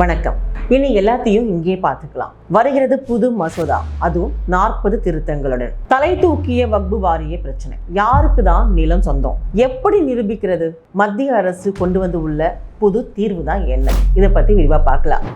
வணக்கம். இனி எல்லாத்தையும் இங்கே பார்த்துக்கலாம். வருகிறது புது மசோதா. அதுவும் நாற்பது திருத்தங்களுடன். தலை தூக்கிய வக்பு வாரிய பிரச்சனை. யாருக்கு தான் நிலம் சொந்தம்? எப்படி நிரூபிக்கிறது? மத்திய அரசு கொண்டு வந்து உள்ள புது தீர்வு தான் என்ன? இதை பத்தி விரிவா பார்க்கலாம்.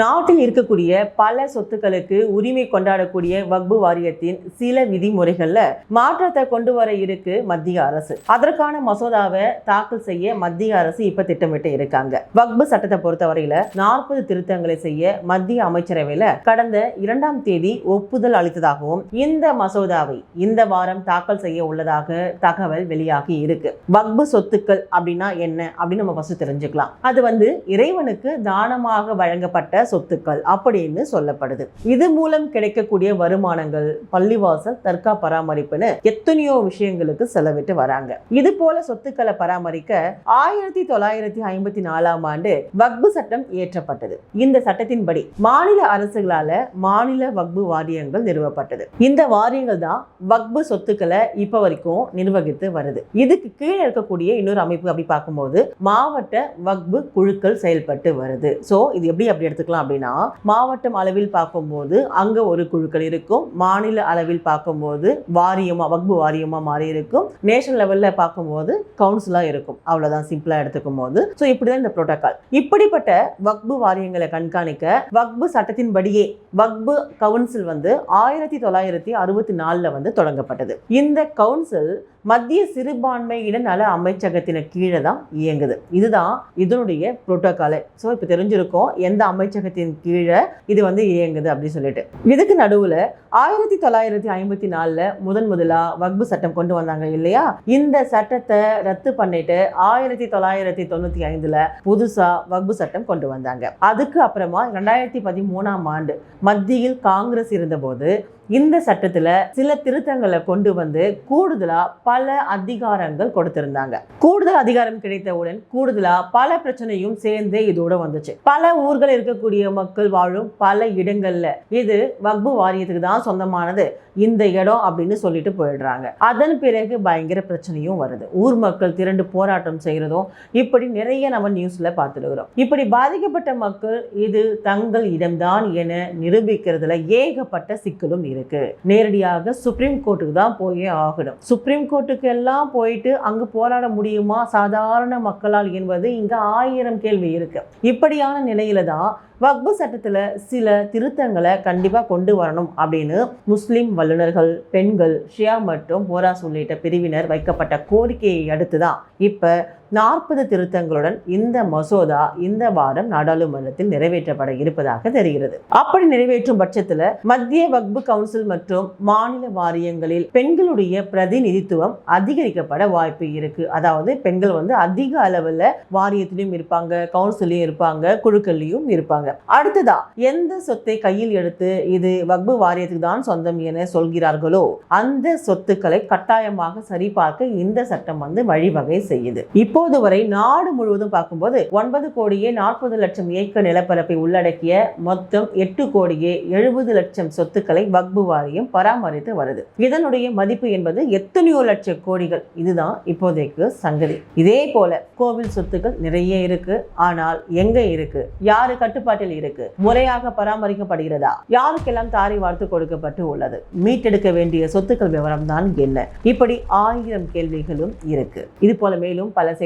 நாட்டில் இருக்கக்கூடிய பல சொத்துக்களுக்கு உரிமை கொண்டாடக்கூடிய வக்பு வாரியத்தின் சில விதிமுறைகள்ல மாற்றத்தை கொண்டு வர இருக்கு மத்திய அரசு. அதற்கான மசோதாவை தாக்கல் செய்ய மத்திய அரசு இப்ப திட்டமிட்டு இருக்காங்க. வக்பு சட்டத்தை பொறுத்தவரையில நாற்பது திருத்தங்களை செய்ய மத்திய அமைச்சரவையில கடந்த இரண்டாம் தேதி ஒப்புதல் அளித்ததாகவும் இந்த மசோதாவை இந்த வாரம் தாக்கல் செய்ய உள்ளதாக தகவல் வெளியாகி இருக்கு. வக்பு சொத்துக்கள் அப்படின்னா என்ன? அப்படின்னு நம்ம ஃபர்ஸ்ட் தெரிஞ்சுக்கலாம். அது வந்து இறைவனுக்கு தானமாக வழங்கப்பட்ட சொத்துக்கள் அப்படின்னு சொல்லப்படுது. இது மூலம் கிடைக்கக்கூடிய வருமானங்கள் பள்ளிவாசல் தற்கா பராமரிப்புன்னு எத்தனையோ விஷயங்களுக்கு செலவிட்டு வராங்க. இது போல சொத்துக்களை பராமரிக்க ஆயிரத்தி தொள்ளாயிரத்தி ஐம்பத்தி நாலாம் ஆண்டு வக்பு சட்டம் இயற்றப்பட்டது. இந்த சட்டத்தின்படி மாநில அரசுகளால மாநில வக்பு வாரியங்கள் நிறுவப்பட்டது. இந்த வாரியங்கள் தான் வக்பு சொத்துக்களை இப்ப வரைக்கும் நிர்வகித்து வருது. இதுக்கு கீழே இருக்கக்கூடிய இன்னொரு அமைப்பு அப்படி பார்க்கும்போது மாவட்ட வக்பு குழுக்கள் செயல்பட்டு வருது. சோ இது எப்படி அப்படி எடுத்துக்கலாம் அப்படின்னா மாவட்டம் அளவில் பார்க்கும்போது அங்கே ஒரு குழுக்கள் இருக்கும். மாநில அளவில் பார்க்கும்போது வாரியமாக வக்பு வாரியமாக மாறி இருக்கும். நேஷனல் லெவலில் பார்க்கும்போது கவுன்சிலா இருக்கும். அவ்வளோதான் சிம்பிளாக எடுத்துக்கும் போது ஸோ இப்படி தான் இந்த ப்ரோட்டோக்கால் இப்படிப்பட்ட வக்பு வாரியங்களை கண்காணிக்க வக்பு சட்டத்தின்படியே வக்பு கவுன்சில் வந்து ஆயிரத்தி தொள்ளாயிரத்தி அறுபத்தி நாலில் வந்து தொடங்கப்பட்டது. இந்த கவுன்சில் மத்திய சிறுபான்மையின நல அமைச்சகத்தின கீழே தான் இயங்குது. இதுதான் இதனுடைய புரோட்டோகாலே ஸோ இப்போ தெரிஞ்சிருக்கோம் எந்த அமைச்சகத்தின் கீழே இது வந்து இயங்குது அப்படின்னு சொல்லிட்டு. இதுக்கு நடுவில் ஆயிரத்தி தொள்ளாயிரத்தி ஐம்பத்தி நாலில் முதன் முதலாக வக்பு சட்டம் கொண்டு வந்தாங்க இல்லையா? இந்த சட்டத்தை ரத்து பண்ணிட்டு ஆயிரத்தி தொள்ளாயிரத்தி தொண்ணூற்றி ஐந்தில் புதுசாக வக்பு சட்டம் கொண்டு வந்தாங்க. அதுக்கு அப்புறமா ரெண்டாயிரத்தி பதிமூணாம் ஆண்டு மத்தியில் காங்கிரஸ் இருந்தபோது இந்த சட்டத்துல சில திருத்தங்களை கொண்டு வந்து கூடுதலா பல அதிகாரங்கள் கொடுத்திருந்தாங்க. கூடுதல் அதிகாரம் கிடைத்தவுடன் கூடுதலா பல பிரச்சனையும் சேர்ந்து இதோட வந்துச்சு. பல ஊர்கள் இருக்கக்கூடிய மக்கள் வாழும் பல இடங்கள்ல இது வக்பு வாரியத்துக்கு தான் சொந்தமானது. இந்த இடம் அப்படின்னு சொல்லிட்டு போயிடுறாங்க. அதன் பிறகு பயங்கர பிரச்சனையும் வருது. ஊர் மக்கள் திரண்டு போராட்டம் செய்கிறதும் இப்படி நிறைய நம்ம நியூஸ்ல பார்த்துடுகிறோம் இப்படி பாதிக்கப்பட்ட மக்கள் இது தங்கள் இடம்தான் என நிரூபிக்கிறதுல ஏகப்பட்ட சிக்கலும் இருக்கு. இருக்கு. நேரடியாக சுப்ரீம் கோர்ட்டுக்கு தான் போயே ஆகணும். சுப்ரீம் கோர்ட்டுக்கு எல்லாம் போயிட்டு அங்கு போராட முடியுமா? சாதாரண மக்களால் என்பது இங்கே ஆயிரம் கேள்வி இருக்கு. இப்படியான நிலையில தான் வக்பு சட்டத்தில் சில திருத்தங்களை கண்டிப்பாக கொண்டு வரணும் அப்படின்னு முஸ்லீம் வல்லுநர்கள் பெண்கள் ஷியா மற்றும் போராஸ் உள்ளிட்ட பிரிவினர் வைக்கப்பட்ட கோரிக்கையை அடுத்து தான் இப்போ நாற்பது திருத்தங்களுடன் இந்த மசோதா இந்த வாரம் நாடாளுமன்றத்தில் நிறைவேற்றப்பட இருப்பதாக தெரிகிறது. அப்படி நிறைவேற்றும் பட்சத்தில் மத்திய வக்பு கவுன்சில் மற்றும் மாநில வாரியங்களில் பெண்களுடைய பிரதிநிதித்துவம் அதிகரிக்கப்பட வாய்ப்பு இருக்கு. அதாவது பெண்கள் வந்து அதிக அளவில் வாரியத்திலும் இருப்பாங்க கவுன்சிலையும் இருப்பாங்க குழுக்கள்லையும் இருப்பாங்க. அடுத்ததா எந்த சொத்தை கையில் எடுத்து இது வக்பு வாரியத்துக்கு தான் சொந்தம் என சொல்கிறார்களோ அந்த சொத்துக்களை கட்டாயமாக சரிபார்க்க இந்த சட்டம் வந்து வழிவகை செய்யுது. இப்போது வரை நாடு முழுவதும் பார்க்கும்போது ஒன்பது கோடியே நாற்பது லட்சம் ஏக்கர் நிலப்பரப்பை உள்ளடக்கிய மொத்தம் எட்டு கோடியே எழுபது லட்சம் சொத்துக்களை வக்பு வாரியம் பராமரித்து வருது. இதனுடைய மதிப்பு என்பது எத்தனையோ லட்சம் கோடிகள். இதுதான் இப்போதைக்கு சங்கதி இதே போல கோவில் சொத்துக்கள் நிறைய இருக்கு. ஆனால் எங்க இருக்கு? யாரு கட்டுப்பாட்டில் இருக்கு? முறையாக பராமரிக்கப்படுகிறதா? யாருக்கெல்லாம் தாரை வார்த்து கொடுக்கப்பட்டு உள்ளது? மீட்டெடுக்க வேண்டிய சொத்துக்கள் விவரம் தான் என்ன? இப்படி ஆயிரம் கேள்விகளும் இருக்கு. இது போல மேலும் பல